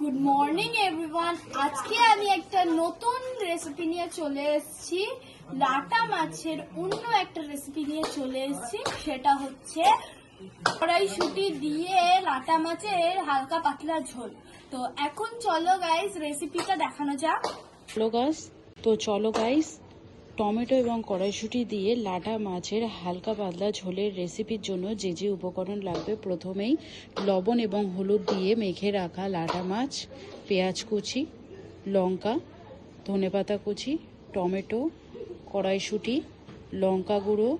Good morning everyone আজকে আমি একটা নতুন রেসিপি নিয়ে চলে এসেছি। লাটা মাছের অন্য একটা রেসিপি নিয়ে চলে এসেছি। সেটা হচ্ছে কড়াইশুটি দিয়ে লাটা মাছের হালকা পাতলা ঝোল। তো এখন চলো গাইস রেসিপিটা দেখানো যাক। চলো গাইস তো চলো গাইস টমেটো এবং কড়াইশুঁটি দিয়ে লাটা মাছের হালকা পাতলা ঝোলের রেসিপির জন্য যে যে উপকরণ লাগবে প্রথমেই লবণ এবং হলুদ দিয়ে মেখে রাখা লাটা মাছ, পেঁয়াজ কুচি, লঙ্কা, ধনেপাতা কুচি, টমেটো, কড়াইশুঁটি, লঙ্কা গুঁড়ো,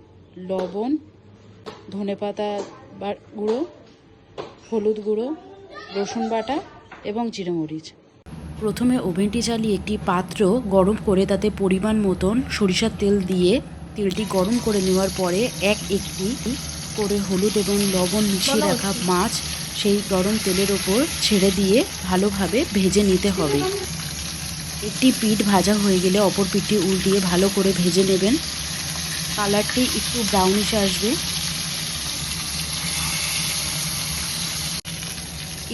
লবণ, ধনেপাতা গুঁড়ো, হলুদ গুঁড়ো, রসুন বাটা এবং জিরে মরিচ। প্রথমে ওভেনটি চালিয়ে একটি পাত্র গরম করে তাতে পরিমাণ মতন সরিষার তেল দিয়ে তেলটি গরম করে নেওয়ার পরে এক একটি করে হলুদ এবং লবণ মিশিয়ে রাখা মাছ সেই গরম তেলের ওপর ছেড়ে দিয়ে ভালোভাবে ভেজে নিতে হবে। একটি পিঠ ভাজা হয়ে গেলে অপর পিঠটি উল্টিয়ে ভালো করে ভেজে নেবেন। কালারটি একটু ব্রাউনিশ আসবে।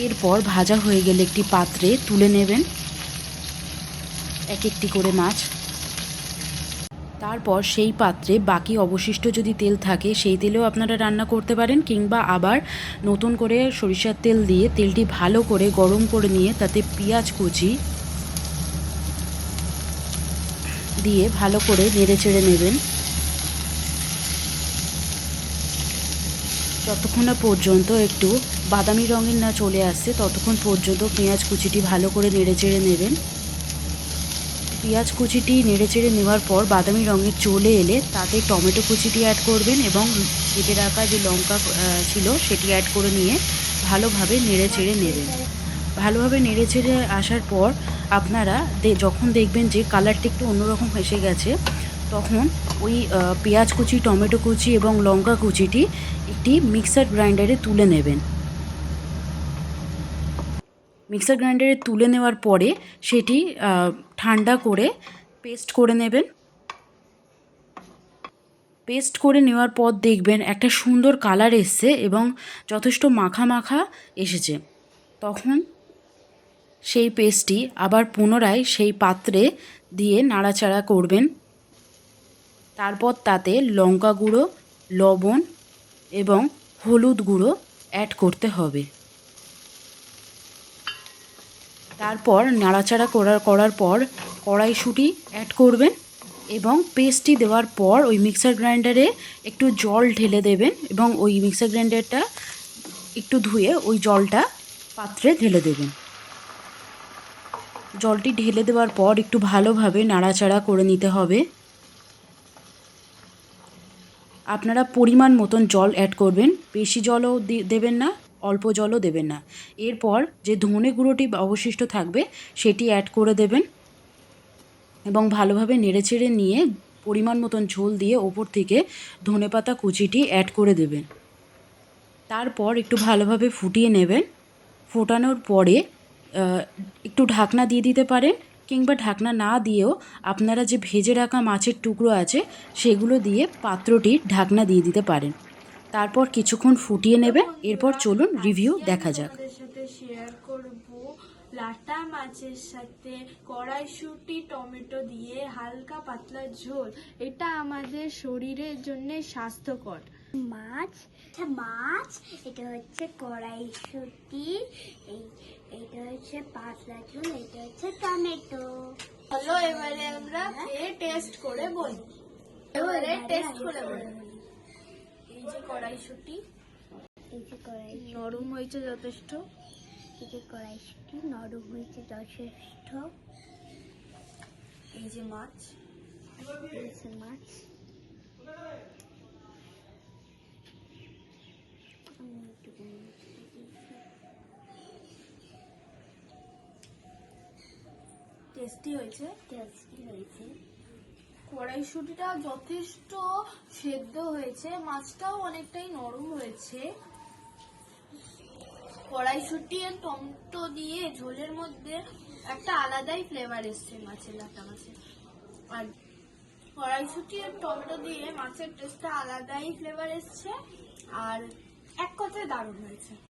এরপর ভাজা হয়ে গেলে একটি পাত্রে তুলে নেবেন। এক একটি করে মাছ। তারপর সেই পাত্রে বাকি অবশিষ্ট যদি তেল থাকে, সেই তেলেও আপনারা রান্না করতে পারেন কিংবা আবার নতুন করে সরিষার তেল দিয়ে তেলটি ভালো করে গরম করে নিয়ে তাতে পেঁয়াজ কুচি দিয়ে ভালো করে নেড়ে চেড়ে নেবেন। যতক্ষণ না পর্যন্ত একটু বাদামি রঙের না চলে আসছে, ততক্ষণ পর্যন্ত পেঁয়াজ কুচিটি ভালো করে নেড়ে চেড়ে নেবেন। পেঁয়াজ কুচিটি নেড়ে চেড়ে নেওয়ার পর বাদামি রঙের চলে এলে তাতে টমেটো কুচিটি অ্যাড করবেন এবং কেটে রাখা যে লঙ্কা ছিল সেটি অ্যাড করে নিয়ে ভালোভাবে নেড়ে চেড়ে নেবেন। ভালোভাবে নেড়ে চেড়ে আসার পর আপনারা যখন দেখবেন যে কালারটি একটু অন্যরকম এসে গেছে তখন ওই পেঁয়াজ কুচি, টমেটো কুচি এবং লঙ্কা কুচিটি একটি মিক্সার গ্রাইন্ডারে তুলে নেবেন। মিক্সার গ্রাইন্ডারে তুলে নেওয়ার পরে সেটি ঠান্ডা করে পেস্ট করে নেবেন। পেস্ট করে নেওয়ার পর দেখবেন একটা সুন্দর কালার এসছে এবং যথেষ্ট মাখা মাখা এসেছে। তখন সেই পেস্টটি আবার পুনরায় সেই পাত্রে দিয়ে নাড়াচাড়া করবেন। তারপর তাতে লঙ্কা গুঁড়ো, লবণ এবং হলুদ গুঁড়ো অ্যাড করতে হবে। তারপর নাড়াচাড়া করার করার পর কড়াইশুঁটি অ্যাড করবেন এবং পেস্টটি দেওয়ার পর ওই মিক্সার গ্রাইন্ডারে একটু জল ঢেলে দেবেন এবং ওই মিক্সার গ্রাইন্ডারটা একটু ধুয়ে ওই জলটা পাত্রে ঢেলে দেবেন। জলটি ঢেলে দেওয়ার পর একটু ভালোভাবে নাড়াচাড়া করে নিতে হবে। আপনারা পরিমাণ মতন জল অ্যাড করবেন। বেশি জলও দেবেন না, অল্প জলও দেবেন না। এরপর যে ধনে গুঁড়োটি অবশিষ্ট থাকবে, সেটি অ্যাড করে দেবেন এবং ভালোভাবে নেড়েচেড়ে নিয়ে পরিমাণ মতন ঝোল দিয়ে ওপর থেকে ধনেপাতা কুচিটি অ্যাড করে দেবেন। তারপর একটু ভালোভাবে ফুটিয়ে নেবেন। ফোটানোর পরে একটু ঢাকনা দিয়ে দিতে পারেন। কিংবা ঢাকনা না দিয়েও আপনারা যে ভেজে রাখা মাছের টুকরো আছে, সেগুলো দিয়ে পাত্রটির ঢাকনা দিয়ে দিতে পারেন। তারপর কিছুক্ষণ ফুটিয়ে নেবেন এরপর চলুন রিভিউ দেখা যাক। শেয়ার করব লাটা মাছের সাথে কড়াইশুঁটি টমেটো দিয়ে হালকা পাতলা ঝোল এটা আমাদের শরীরের জন্য স্বাস্থ্যকর। মাছ এটা মাছ এটা হচ্ছে কড়াইশুটি এই এটা হচ্ছে পাতলা ঝোল এটা হচ্ছে টমেটো। চলো এবারে আমরা টেস্ট করে বলি। এবারে টেস্ট করে বলি। এই যে কড়াইশুঁটি। এই যে কড়াই নরম হয়েছে যথেষ্ট। এই যে কড়াইশুটি নরম হয়েছে যথেষ্ট। এই যে মাছ। এই যে মাছ আমি একটু টেস্টি হয়েছে? টেস্টি হয়েছে। কড়াইশুঁটিটা যথেষ্ট সেদ্ধ হয়েছে মাছটাও অনেকটাই নরম হয়েছে। কড়াইশুঁটি আর টমেটো দিয়ে ঝোলের মধ্যে একটা আলাদাই ফ্লেভার এসছে মাছের লাটা মাছের আর কড়াইশুঁটি আর টমেটো দিয়ে মাছের টেস্টটা আলাদাই ফ্লেভার এসছে। আর এক কথায় দারুণ হয়েছে।